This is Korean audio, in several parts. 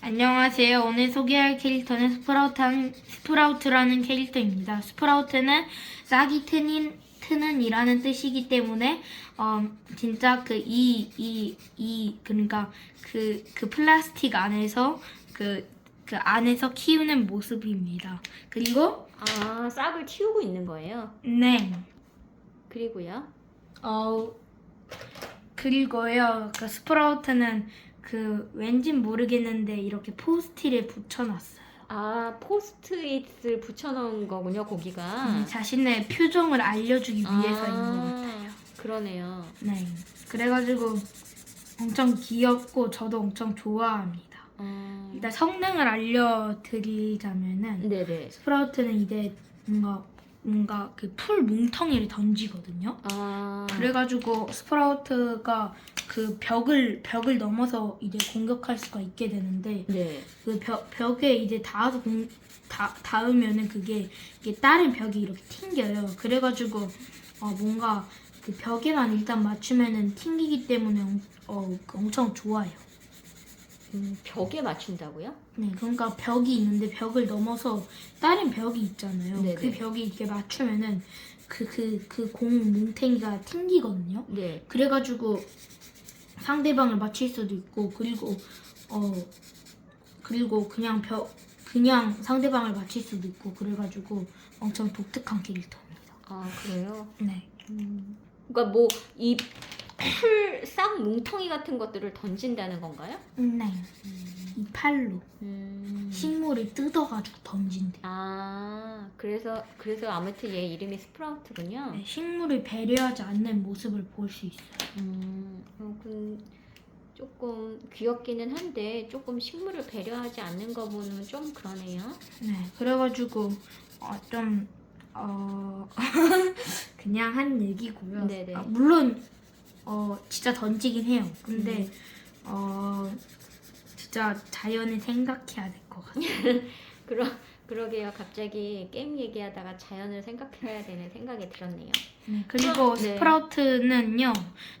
안녕하세요. 오늘 소개할 캐릭터는 스프라우트, 스프라우트라는 캐릭터입니다. 스프라우트는 싹이 트는, 트는 이라는 뜻이기 때문에 어, 진짜 그 이 이 이 그러니까 그 그 플라스틱 안에서 그 그 안에서 키우는 모습입니다. 그리고 아, 싹을 틔우고 있는 거예요. 네. 그리고요. 어 그리고요. 그 스프라우트는 그 왠진 모르겠는데 이렇게 포스트잇에 붙여놨어요. 아, 포스트잇을 붙여놓은 거군요, 고기가. 음, 자신의 표정을 알려주기 위해서인 것 같아요. 아, 그러네요. 네. 그래가지고 엄청 귀엽고 저도 엄청 좋아합니다. 어, 일단 성능을 알려드리자면은 네네. 스프라우트는 이제 뭔가 뭔가 그 풀 뭉텅이를 던지거든요. 아, 그래가지고 스프라우트가 그 벽을 벽을 넘어서 이제 공격할 수가 있게 되는데 네. 그 벽, 벽에 이제 닿아서 공, 닿, 닿으면은 그게 이게 다른 벽이 이렇게 튕겨요. 그래가지고 어, 뭔가 그 벽에만 일단 맞추면은 튕기기 때문에 엄, 어, 그 엄청 좋아요. 음, 벽에 맞춘다고요? 네, 그러니까 벽이 있는데 벽을 넘어서 다른 벽이 있잖아요. 네네. 그 벽이 이렇게 맞추면은 그 그 그 공 뭉탱이가 튕기거든요. 네. 그래가지고 상대방을 맞힐 수도 있고 그리고 어 그리고 그냥 벽 그냥 상대방을 맞힐 수도 있고 그래가지고 엄청 독특한 캐릭터입니다. 아, 그래요? 네. 음. 그러니까 뭐, 이 풀, 싹 뭉텅이 같은 것들을 던진다는 건가요? 네. 이 팔로 음. 식물을 뜯어가지고 던진대. 아, 그래서, 그래서 아무튼 얘 이름이 스프라우트군요. 네, 식물을 배려하지 않는 모습을 볼 수 있어요. 음, 어, 그 조금 귀엽기는 한데 조금 식물을 배려하지 않는 거 보면 좀 그러네요. 네. 그래가지고 어, 좀 어, 그냥 한 얘기고요. 네네. 아, 물론 어 진짜 던지긴 해요. 근데 음. 어 진짜 자연을 생각해야 될 것 같아요. 그러 그러게요. 갑자기 게임 얘기하다가 자연을 생각해야 되는 생각이 들었네요. 네, 그리고 네. 스프라우트는요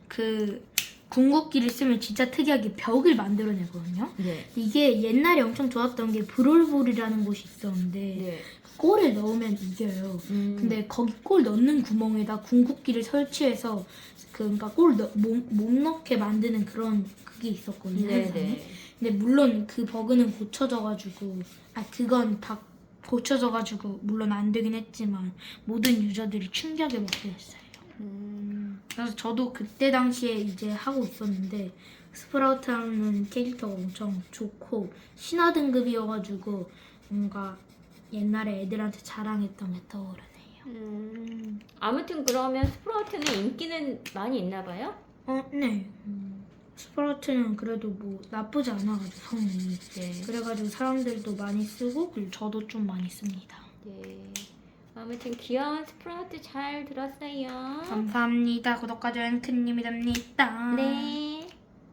그 궁극기를 쓰면 진짜 특이하게 벽을 만들어내거든요. 네. 이게 옛날에 엄청 좋았던 게 브롤볼이라는 곳이 있었는데 네. 골을 넣으면 이겨요. 음, 근데 거기 골 넣는 구멍에다 궁극기를 설치해서 그 그러니까 골못 못 넣게 만드는 그런 그게 있었거든요. 현상이. 네네. 근데 물론 그 버그는 고쳐져가지고 아 그건 다 고쳐져가지고 물론 안 되긴 했지만 모든 유저들이 충격에 먹게 됐어요. 음, 그래서 저도 그때 당시에 이제 하고 있었는데 스프라우트라는 캐릭터가 엄청 좋고 신화 등급이어가지고 뭔가 옛날에 애들한테 자랑했던 게 떠오르네요. 음. 아무튼 그러면 스프라우트는 인기는 많이 있나 봐요. 어, 네. 스프라우트는 그래도 뭐 나쁘지 않아가지고 성능이. 네. 그래가지고 사람들도 많이 쓰고 그리고 저도 좀 많이 씁니다. 네. 아무튼 귀여운 스프라우트 잘 들었어요. 감사합니다. 구독과 좋아요는 큰 힘이 됩니다. 네.